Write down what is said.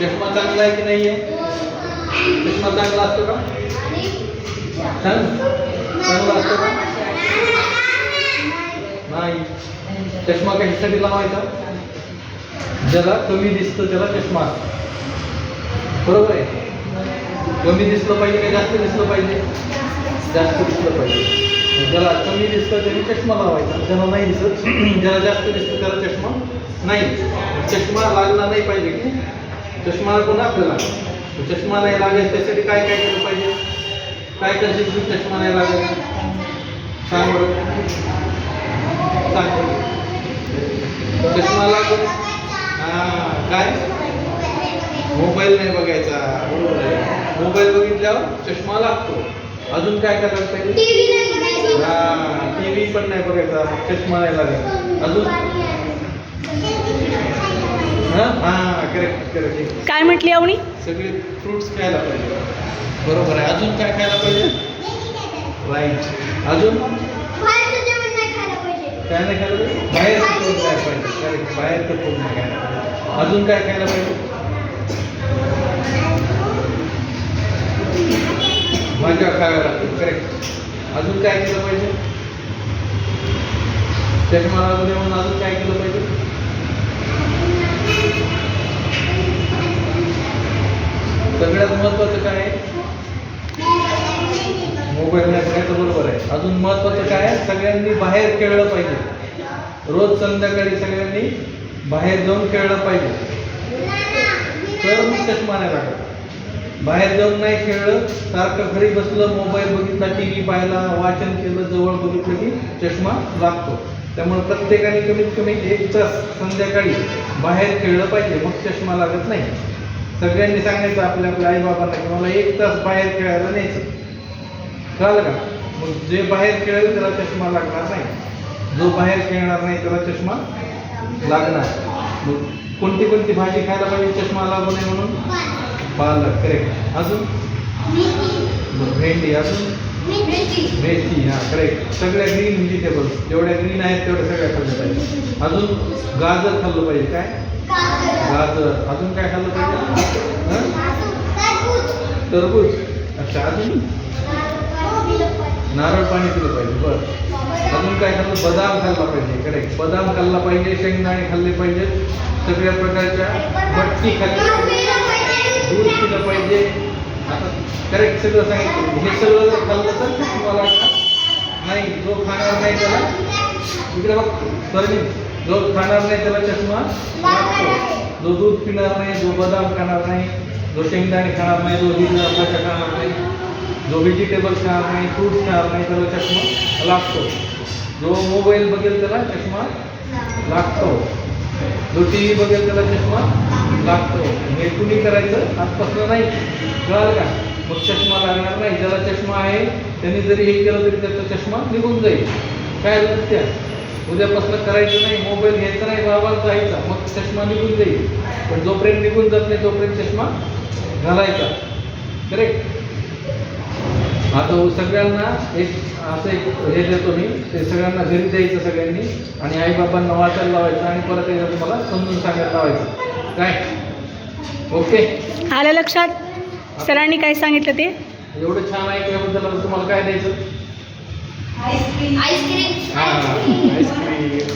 चष्मा चांगला आहे की नाही आहे चष्मा चांगला असतो का? छान? चांगला असतो का? नाही. चष्मा कशासाठी लावायचा? ज्याला कमी दिसतं त्याला चष्मा बरोबर आहे? कमी दिसलं पाहिजे का जास्त दिसलं पाहिजे? जास्त दिसलं पाहिजे. ज्याला कमी दिसतं त्याने चष्मा लावायचा. ज्याला नाही दिसत ज्याला जास्त दिसतं त्याला चष्मा नाही चष्मा लागला नाही पाहिजे. की चष्मा कोण आपल्याला. चष्मा नाही लागेल त्यासाठी काय काय केलं पाहिजे? काय करशील तू चष्मा नाही लागेल? सांग बरं. सांग. चष्मा लागून हां काय? मोबाईल नाही बघायचा. बरोबर आहे मोबाईल बघितल्यावर चष्मा लागतो. अजून काय करायला पाहिजे? हा टी व्ही पण नाही बघायचा. चष्मा नाही लागेल. अजून? करेक्ट करेक्ट काय म्हटली अवनी सगळे फ्रुट्स खायला पाहिजे. बरोबर आहे. अजून काय खायला पाहिजे? राईट अजून? काय नाही खायला पाहिजे? बाहेरचं फूड काय पाहिजे. करेक्ट बाहेरचं फूड नाही खायला पाहिजे. अजून काय खायला पाहिजे? भाज्या खाव्या लागतील करेक्ट अजून काय केलं पाहिजे? लागू नये म्हणून अजून काय केलं पाहिजे? सगळ्यात महत्वाचं काय आहे? मोबाईल नाही बघायचं बरोबर आहे. अजून महत्वाचं काय आहे? सगळ्यांनी बाहेर खेळलं पाहिजे. रोज संध्याकाळी सगळ्यांनी बाहेर जाऊन खेळलं पाहिजे. तर मग चष्मा नाही लागत. बाहेर जाऊन नाही खेळलं सारखं घरी बसलं मोबाईल बघितला टी व्ही पाहिला वाचन केलं जवळ बघितलं की चष्मा लागतो. त्यामुळे प्रत्येकाने कमीत कमी एक तास संध्याकाळी बाहेर खेळलं पाहिजे मग चष्मा लागत नाही. सगळ्यांनी सांगायचं आपल्या आपल्या आईबाबांना की मला एक तास बाहेर खेळायला न्यायचं. कळलं का? मग जे बाहेर खेळेल त्याला चष्मा लागणार नाही. जो बाहेर खेळणार नाही त्याला चष्मा लागणार. मग कोणती कोणती भाजी खायला पाहिजे चष्मा लागू नये म्हणून? पालक करेक्ट अजून? भेंडी अजून? मेथी. हा करेक्ट सगळ्या ग्रीन व्हेजिटेबल्स जेवढ्या ग्रीन आहेत तेवढ्या सगळ्या खाल्ल्या पाहिजे. अजून गाजर खाल्लं पाहिजे काय? गाजर. अजून काय खाल्लं पाहिजे? हं? टरबूज. अच्छा अजून? नारळ पाणी पिलं पाहिजे बरं. अजून काय खाल्लं? बदाम खाल्ला पाहिजे करेक्ट बदाम खाल्ला पाहिजे शेंगदाणे खाल्ले पाहिजेत. सगळ्या प्रकारच्या मटकी खाल्ली पाहिजे. दूध पिलं पाहिजे. करेक्ट सगळं सांगितलं. हे सगळं जर खाल्लं तर तुम्हाला नाही जो खाणार नाही त्याला इकडे बघ सॉरी जो खाणार नाही त्याला चष्मा लागतो. जो दूध पिणार नाही जो बदाम खाणार नाही जो शेंगदाणे खाणार नाही जो हिरव्या भाज्या खाणार नाही जो व्हेजिटेबल खाणार नाही फ्रूट्स खाणार नाही त्याला चष्मा लागतो. जो मोबाईल बघेल त्याला चष्मा लागतो. जो टी व्ही बघेल त्याला चष्मा लागतो. हे कुणी करायचं? आजपासून नाही. कळालं का? मग चष्मा लागणार नाही ज्याला चष्मा आहे त्यांनी जरी हे केलं तरी त्याचा चष्मा निघून जाईल. काय लक्ष्या उद्यापासून करायचं नाही मोबाईल घ्यायचा नाही बाबा जायचा मग चष्मा निघून जाईल. पण जोपर्यंत निघून जात नाही तोपर्यंत चष्मा घालायचा. करेक्ट आता हो सगळ्यांना एक असं एक हे देतो मी ते सगळ्यांना घरी द्यायचं सगळ्यांनी आणि आईबाबांना वाचायला लावायचं आणि परत एकदा तुम्हाला समजून सांगायला लावायचं. काय ओके आलं लक्षात? सरांनी काय सांगितलं ते? एवढं छान ऐकल्याबद्दल आता तुम्हाला काय द्यायचं? आईस्क्रीम. हां आईस्क्रीम.